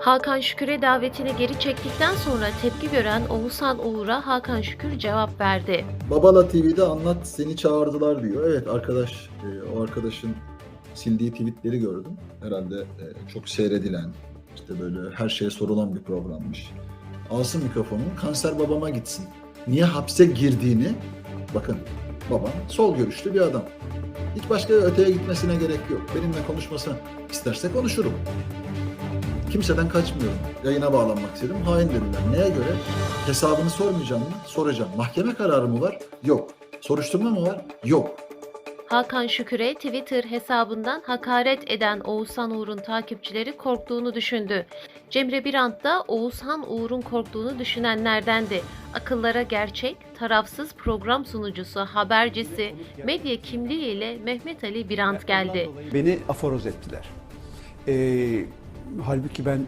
Hakan Şükür'e davetini geri çektikten sonra tepki gören Oğuzhan Uğur'a Hakan Şükür cevap verdi. Babala TV'de anlat seni çağırdılar diyor. Evet arkadaş, e, o arkadaşın sildiği tweetleri gördüm. Herhalde e, çok seyredilen, işte böyle her şeye sorulan bir programmış. Alsın mikrofonu, kanser babama gitsin. Niye hapse girdiğini, bakın babam sol görüşlü bir adam. Hiç başka öteye gitmesine gerek yok. Benimle konuşmasına isterse konuşurum. Kimseden kaçmıyorum. Yayına bağlanmak istedim. Hain dediler. Neye göre? Hesabını sormayacağım mı? Soracağım. Mahkeme kararı mı var? Yok. Soruşturma mı var? Yok. Hakan Şükür'e Twitter hesabından hakaret eden Oğuzhan Uğur'un takipçileri korktuğunu düşündü. Cemre Birant da Oğuzhan Uğur'un korktuğunu düşünenlerdendi. Akıllara gerçek, tarafsız program sunucusu, habercisi, medya kimliğiyle Mehmet Ali Birant geldi. Beni aforoz ettiler. Ee, halbuki ben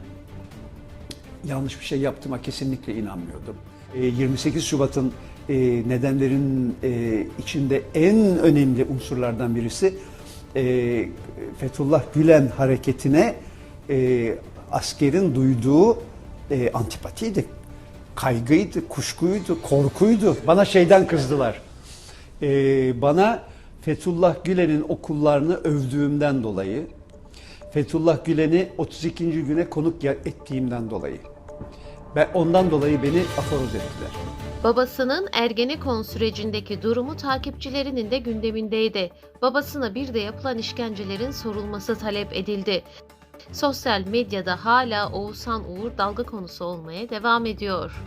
yanlış bir şey yaptığıma kesinlikle inanmıyordum. Ee, 28 Şubat'ın e, nedenlerin e, içinde en önemli unsurlardan birisi e, Fethullah Gülen hareketine e, askerin duyduğu e, antipatiydi. Kaygıydı, kuşkuydu, korkuydu. Bana şeyden kızdılar. Bana Fethullah Gülen'in okullarını övdüğümden dolayı, Fethullah Gülen'i 32. güne konuk ettiğimden dolayı. Ben ondan dolayı beni aforoz ettiler. Babasının Ergenekon sürecindeki durumu takipçilerinin de gündemindeydi. Babasına bir de yapılan işkencelerin sorulması talep edildi. Sosyal medyada hala Oğuzhan Uğur dalga konusu olmaya devam ediyor.